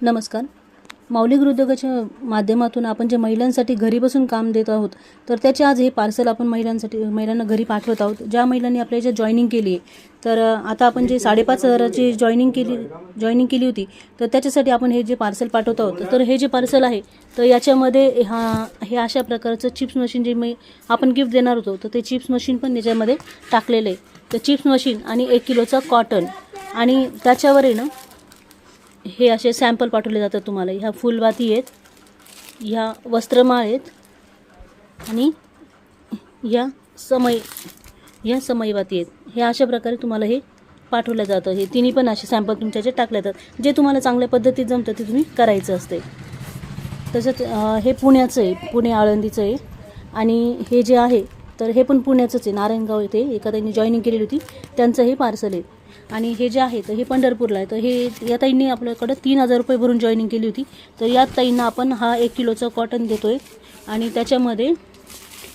नमस्कार. माऊली गृहोद्योगाच्या माध्यमातून आपण जे महिलांसाठी घरी बसून काम देत आहोत तर त्याचे आज हे पार्सल आपण महिलांसाठी महिलांना घरी पाठवत आहोत. ज्या महिलांनी आपल्या याच्यात जॉईनिंग केली आहे तर आता आपण जे साडेपाच हजाराची जॉईनिंग केली जॉईनिंग केली होती तर त्याच्यासाठी आपण हे जे पार्सल पाठवत आहोत तर हे जे पार्सल आहे तर याच्यामध्ये हा हे अशा प्रकारचं चिप्स मशीन जे मी आपण गिफ्ट देणार होतो तर ते चिप्स मशीन पण याच्यामध्ये टाकलेलं आहे. तर चिप्स मशीन आणि एक किलोचा कॉटन आणि त्याच्यावर आहे ना हे असे सॅम्पल पाठवले जातात तुम्हाला. ह्या फुलवाती आहेत ह्या वस्त्रमाळ आहेत आणि ह्या समय ह्या समयवाती आहेत. हे अशा प्रकारे तुम्हाला हे पाठवलं जातं. हे तिन्ही पण असे सॅम्पल तुमच्या जे टाकले जातात. जे तुम्हाला चांगल्या पद्धतीत जमतं ते तुम्ही करायचं असते. तसंच हे पुण्याचं आहे पुणे आळंदीचं आहे. आणि हे जे आहे तर हे पण पुण्याचंच आहे. नारायणगाव येथे एका ताईंनी जॉईनिंग केलेली होती. त्यांचं हे पार्सल आहे. आणि हे जे आहे तर हे पंढरपूरला आहे. तर हे या ताईंनी आपल्याकडं तीन हजार रुपये भरून जॉईनिंग केली होती. तर या ताईंना आपण हा एक किलोचा कॉटन देतो आहे आणि त्याच्यामध्ये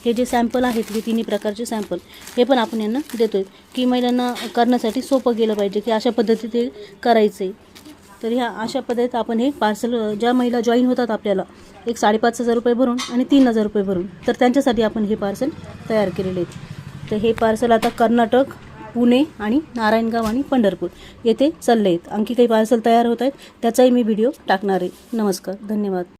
हे जे सॅम्पल आहेत हे तिन्ही प्रकारचे सॅम्पल हे पण आपण यांना देतो आहे की महिलांना करण्यासाठी सोपं गेलं पाहिजे की अशा पद्धतीत ते करायचं आहे तर ह्या अशा पद्धतीत आपण हे पार्सल ज्या महिला जॉईन होतात आपल्याला एक साडेपाच हजार रुपये भरून आणि तीन हजार रुपये भरून तर त्यांच्यासाठी आपण हे पार्सल तयार केलेले आहेत. तर हे पार्सल आता कर्नाटक पुणे आणि नारायणगाव आणि पंढरपूर येथे चालले आहेत. आणखी काही पार्सल तयार होत आहेत त्याचाही मी व्हिडिओ टाकणार आहे. नमस्कार धन्यवाद.